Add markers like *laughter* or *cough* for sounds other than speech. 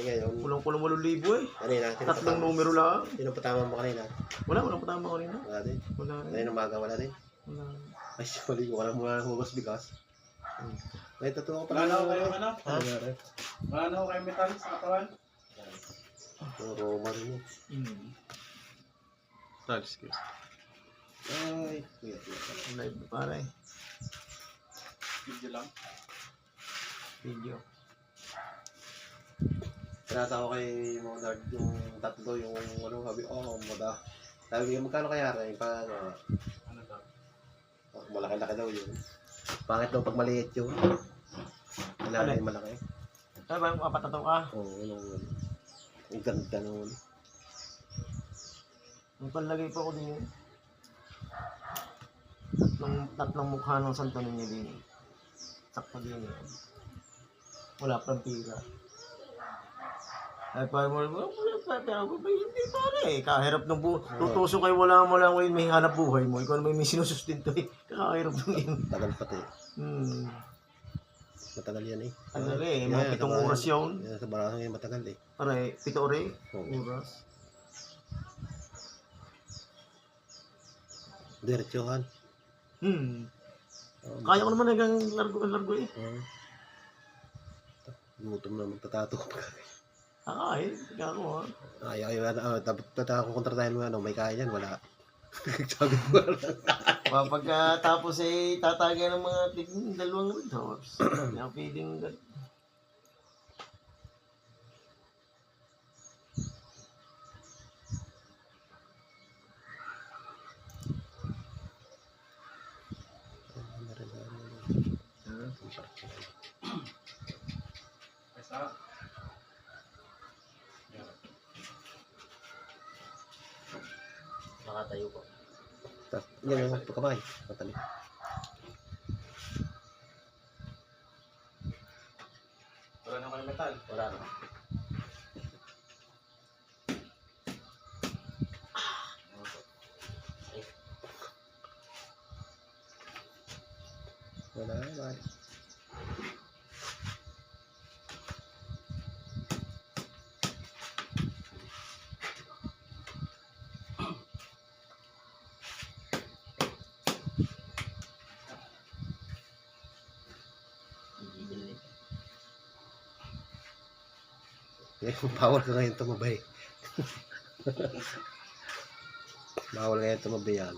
Eh ngayon, Kulang-kulang walong libo eh. kanina, Tatlong numero lang. Sino patama mo kanina? Wala, walang patama ko rin. Wala din. Wala rin. Kanina umaga, wala din. Wala. Ay, *laughs* sorry, wala mo na hugas bigas. Hmm. May totoo Wala pala. ho kayo ano? Ha? Wala Wala na kayo metal sa katawan? Yung Roma rin yun. Hmm. Tags ko. Ay, wait, wait. Live na pare. Video lang. Video. Pinasa ko kay Monard yung tatlo, yung ano, sabi, oh, mada. Sabi ko, magkano kaya rin? Pa, ano, Ano daw? oh, malaki-laki daw yun. Pangit daw pag maliit yun. Kailangan yung malaki. Ay ba, apat na to ka? Oo, oh, ano, ano. Ang ganda naman. May panlagay pa ako din yun. Tatlong, tatlong mukha ng Santo Niño din. Sakto din yun. Wala pang pira. Ay, pa mo, pa, pero hindi pare. eh. Kahirap ng buhay. Tutuso kayo, wala mo lang ngayon, may hanap buhay mo. Ikaw naman may sinusustento eh. Kakahirap ng yun. Tagal pati. Hmm. Matagal yan eh. Ano eh, Yeah, mga pitong sa oras yun. Sa baraso yan matagal eh. Pare, pito ore, oras. Diretsuhan. Hmm. Oo, Kaya ko naman hanggang largo-largo eh. Oo. Gutom na magtatato ko pa. Kakain, kaya ko ha. Ay, ay, ano, ah, dapat dapat ako kontratahin mo, ano, may kaya yan, wala. *laughs* Sabi ko, Pagkatapos eh, tatagay ng mga tig dalawang red horse. Kaya pwedeng Basta. Nakatayo ko. Tas- Yan yung pagkamay. Matali. Wala na kayo metal. Wala na. Wala, wala. Eh, *laughs* bawal ka ngayon tumabay. *laughs* bawal ngayon tumabay yan.